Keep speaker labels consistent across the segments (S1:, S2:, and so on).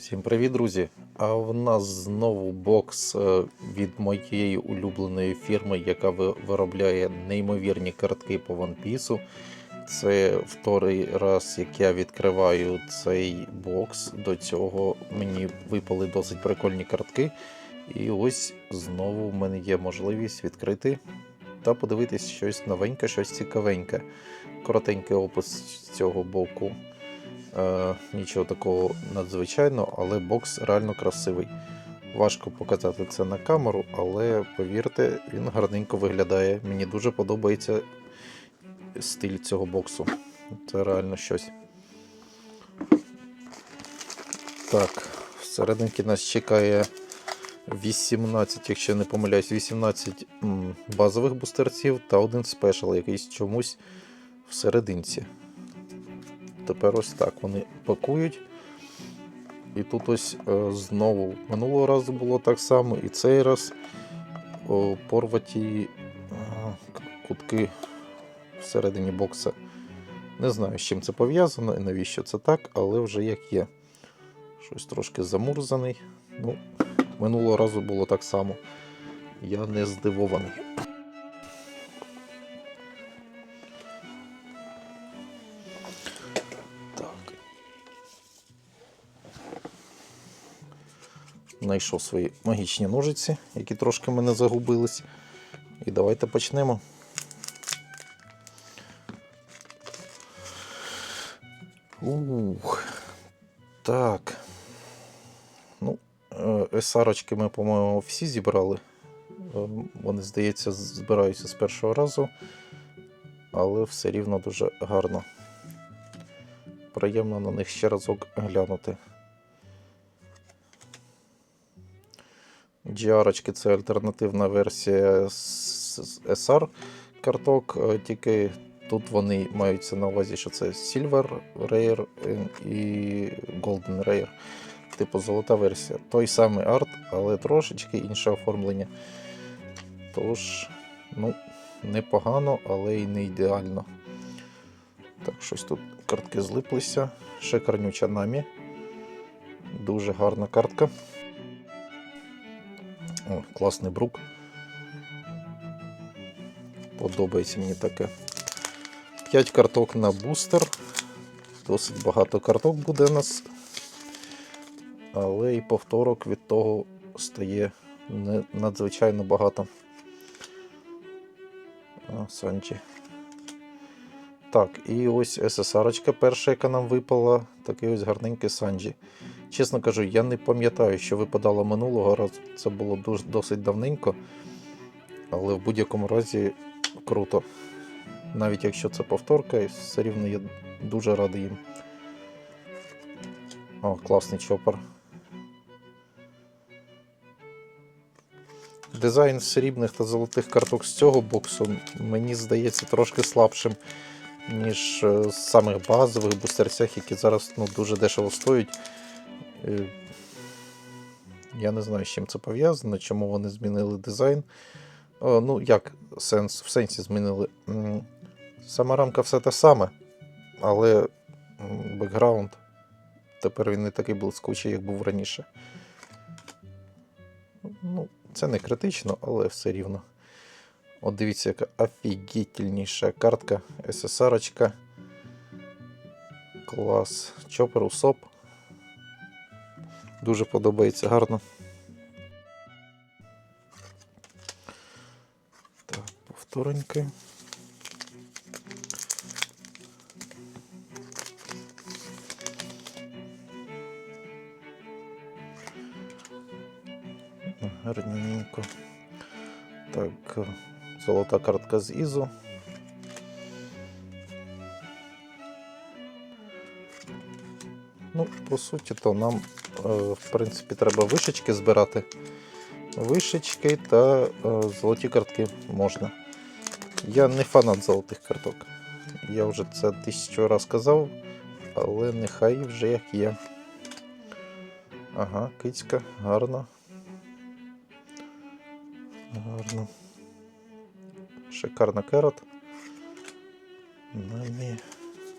S1: Всім привіт, друзі! А в нас знову бокс е, від моєї улюбленої фірми, яка виробляє неймовірні картки по One Piece. Це вторий раз, як я відкриваю цей бокс. До цього мені випали досить прикольні картки. І ось знову в мене є можливість відкрити та подивитись щось новеньке, щось цікавеньке. Коротенький опис цього боку. Е, нічого такого надзвичайного, але бокс реально красивий. Важко показати це на камеру, але повірте, він гарненько виглядає. Мені дуже подобається стиль цього боксу. Це реально щось. Так, всерединки нас чекає 18, якщо не помиляюсь, 18 базових бустерців та один спешл, якийсь чомусь всерединці. Тепер ось так вони пакують. І тут ось е, знову минулого разу було так само, і цей раз порваті е, кутки всередині бокса. Не знаю, з чим це пов'язано і навіщо це так, але вже як є. Щось трошки замурзаний. Ну, минулого разу було так само. Я не здивований. Знайшов свої магічні ножиці, які трошки мене загубились. І давайте почнемо. Ух. Так. Ну, е, есарочки ми, по-моєму, всі зібрали. Е, Вони, здається, збираються з першого разу, але все рівно дуже гарно. Приємно на них ще разок глянути. GR це альтернативна версія SR карток, е, тільки тут вони маються на увазі, що це Silver Rare і Golden Rare. Типу золота версія. Той самий арт, але трошечки інше оформлення. Тож, ну, непогано, але й не ідеально. Так, щось тут картки злиплися. Шикарнюча намі. Дуже гарна картка. О, класний брук. Подобається мені таке. 5 карток на бустер. Досить багато карток буде у нас. Але і повторок від того стає не надзвичайно багато. А, Санчі. Так, і ось SSR перша, яка нам випала, такий ось гарненький Санджі. Чесно кажу, я не пам'ятаю, що випадало минулого разу. Це було дуже, досить давненько. Але в будь-якому разі круто. Навіть якщо це повторка, все рівно я дуже радий їм. О, класний чопер. Дизайн срібних та золотих карток з цього боксу мені здається трошки слабшим, ніж е, з самих базових бустерцях, які зараз ну, дуже дешево стоять. Е, Я не знаю, з чим це пов'язано, чому вони змінили дизайн. Ну, як сенс, в сенсі змінили. Сама рамка все те саме, але бекграунд тепер він не такий блискучий, як був раніше. Ну, це не критично, але все рівно. От дивіться, яка офігітельніша картка SSR. Клас. Чопер усоп. Дуже подобається гарно. Так, повтореньки. Гарненько. Так, золота картка з Ізу. Ну, по суті, то нам, в принципі, треба вишечки збирати. Вишечки та е, золоті картки можна. Я не фанат золотих карток. Я вже це тисячу раз казав, але нехай вже як є. Ага, кицька, гарно. Гарно. Шикарна керот. Намі.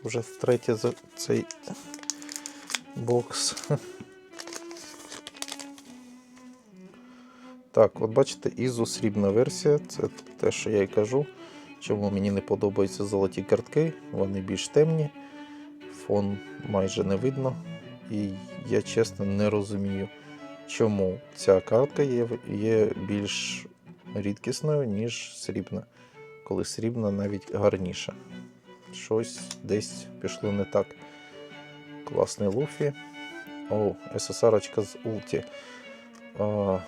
S1: Вже втретє за цей бокс. Так, от бачите, ізу срібна версія, це те, що я й кажу. Чому мені не подобаються золоті картки, вони більш темні, фон майже не видно. І я чесно не розумію, чому ця картка є, є більш рідкісною, ніж срібна. Коли срібна навіть гарніша. Щось десь пішло не так. Класний луфі. О, SSR з. А,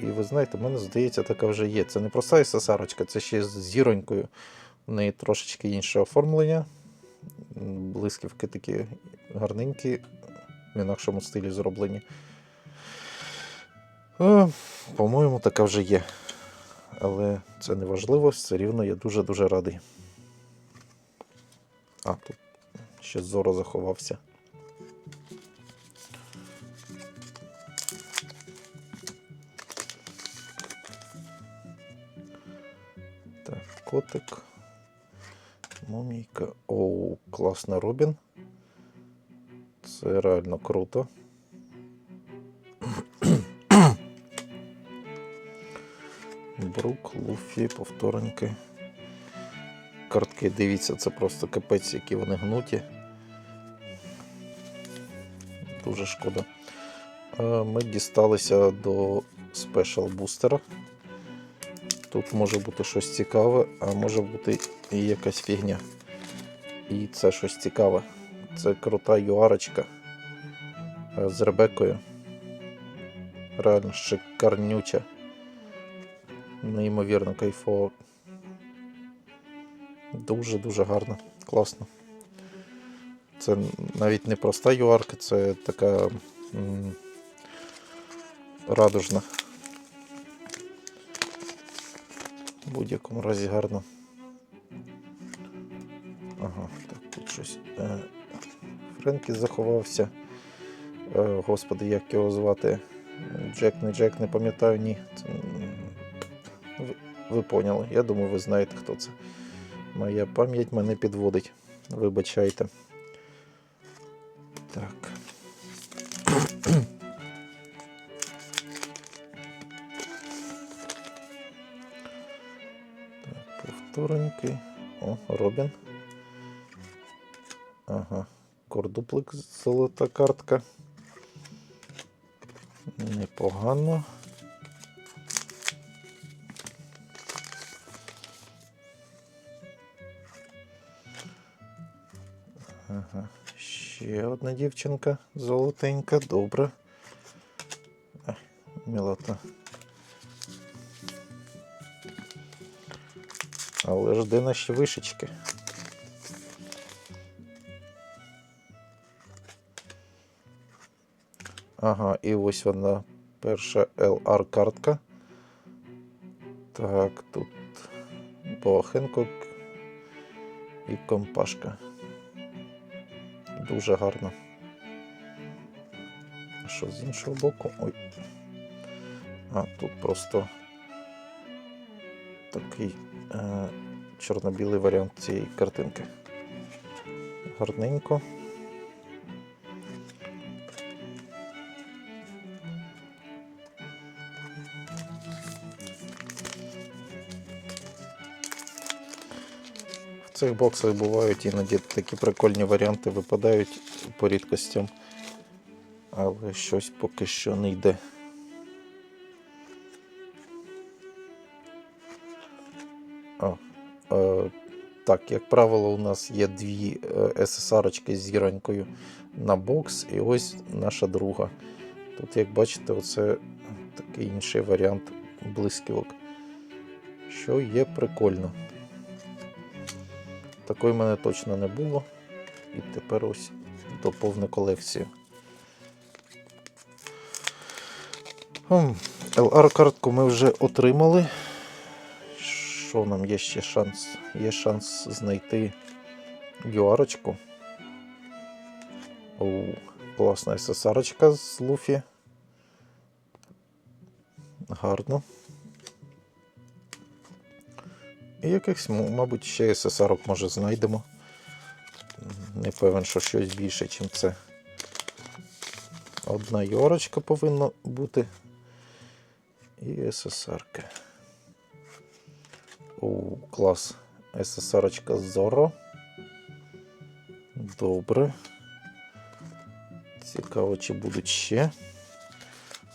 S1: і ви знаєте, в мене здається, така вже є. Це не проста SSR, це ще з зіронькою. В неї трошечки інше оформлення. Блисківки такі гарненькі, в інакшому стилі зроблені. А, по-моєму, така вже є. Але це не важливо, все рівно я дуже-дуже радий. А, тут ще зоро заховався. Оу, класно Робін. Це реально круто. Брук, Луфі, повтореньки. Картки, дивіться, це просто капець, які вони гнуті. Дуже шкода. Ми дісталися до спешл бустера. Тут може бути щось цікаве, а може бути і якась фігня. І це щось цікаве. Це крута юарочка з Ребекою. Реально шикарнюча. Неймовірно кайфово. Дуже-дуже гарно, класно. Це навіть не проста юарка, це така м, радужна. В будь-якому разі гарно. Щось. Е, Френкі заховався. Е, господи, як його звати? Джек, не Джек, не пам'ятаю, ні. Ви, ви поняли. Я думаю, ви знаєте, хто це. Моя пам'ять мене підводить. Вибачайте. Так. Так, повторенький. О, Робін. Ага. Кордуплик золота картка. Непогано. Ага. Ще одна дівчинка золотенька, добре. Мілота. Але ж де наші вишечки? Ага, і ось вона перша LR картка. Так, тут Бохенкок і компашка. Дуже гарно. А що з іншого боку? Ой. А, тут просто такий е, чорно-білий варіант цієї картинки. Гарненько. В цих боксах бувають іноді такі прикольні варіанти випадають по рідкостям, але щось поки що не йде. А, е, так, як правило, у нас є дві SSR з зіронькою на бокс, і ось наша друга. Тут, як бачите, оце такий інший варіант блисківок, що є прикольно. Такої в мене точно не було. І тепер ось доповню колекцію. LR-картку ми вже отримали. Що нам є ще шанс? Є шанс знайти юарочку. Оу, класна SSR з Луфі. Гарно. І якихось, мабуть, ще SSR може знайдемо. Не певен, що щось більше, ніж це. Одна йорочка повинна бути. І СССР. О, клас. СССР Зоро. Добре. Цікаво, чи будуть ще.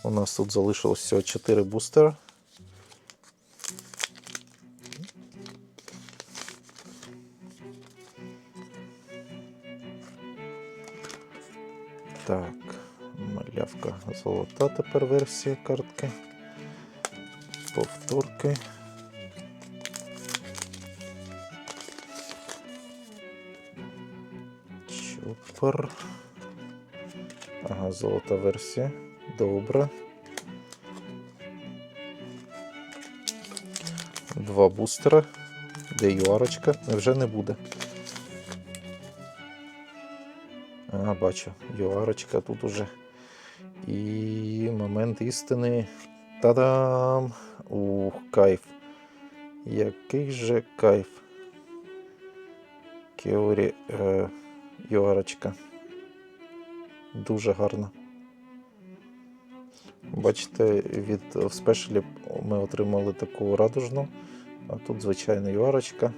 S1: У нас тут залишилось всього 4 бустера. Так, малявка золота тепер версія картки. Повторки. Чупер. Ага, золота версія. Добре. Два бустера. Де юарочка? Вже не буде. А, бачу, юарочка тут уже. І момент істини. Та-дам! Ух, кайф. Який же кайф. Кеорі е, юарочка. Дуже гарно. Бачите, від в ми отримали таку радужну, а тут звичайна юарочка.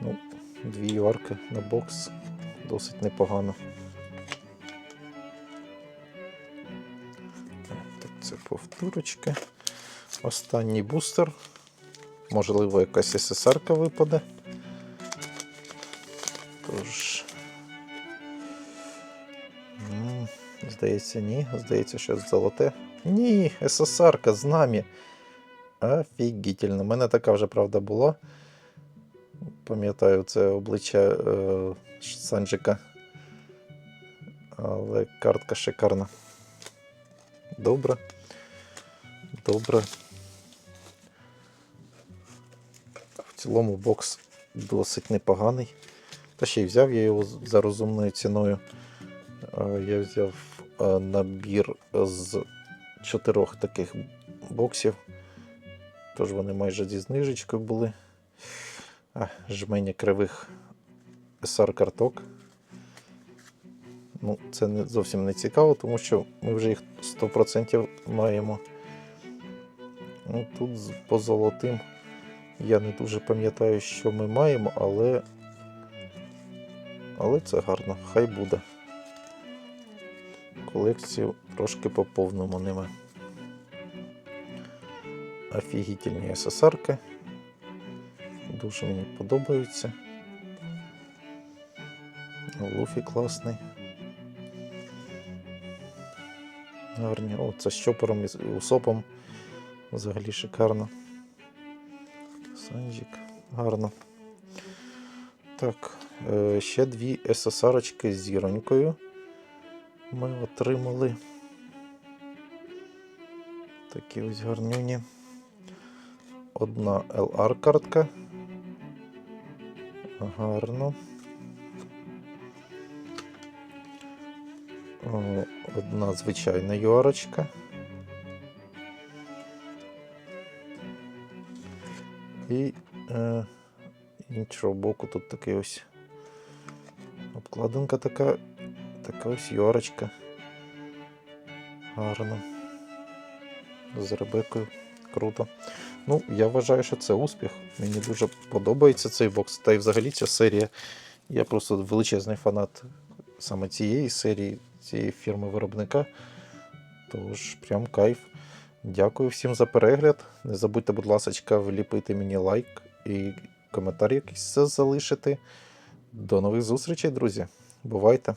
S1: Ну, дві юарки на бокс. Досить непогано. Так, це повторочки. Останній бустер. Можливо, якась СССР випаде. Тож. м, Здається, ні. Здається, що золоте. Ні, СССР з нами. Офігітельно. У мене така вже правда була. Пам'ятаю це обличчя е, Санджика. Але картка шикарна. Добре. Добре. В цілому бокс досить непоганий. Та ще й взяв я його за розумною ціною. Е, Я взяв е, набір з чотирьох таких боксів. Тож вони майже зі знижечкою були. А, жменя кривих SR карток. Ну, це не зовсім не цікаво, тому що ми вже їх 100% маємо. Ну, тут по золотим я не дуже пам'ятаю, що ми маємо, але. Але це гарно, хай буде. Колекцію трошки поповнимо ними. Офігітельні СССРки. Дуже мені подобаються. Луфі класний. Гарні. О, це з чопером і усопом. Взагалі шикарно. Санджик. Гарно. Так, е, ще дві СССРочки з зіронькою. Ми отримали. Такі ось гарнюні. Одна LR картка. Гарно. Одна звичайна юарочка. І е, іншого боку тут такий ось обкладинка така, така ось юарочка. Гарно. З Ребекою. Круто. Ну, я вважаю, що це успіх. Мені дуже подобається цей бокс. Та й взагалі ця серія. Я просто величезний фанат саме цієї серії, цієї фірми виробника. Тож, прям кайф. Дякую всім за перегляд. Не забудьте, будь ласка, вліпити мені лайк і коментар якийсь залишити. До нових зустрічей, друзі. Бувайте!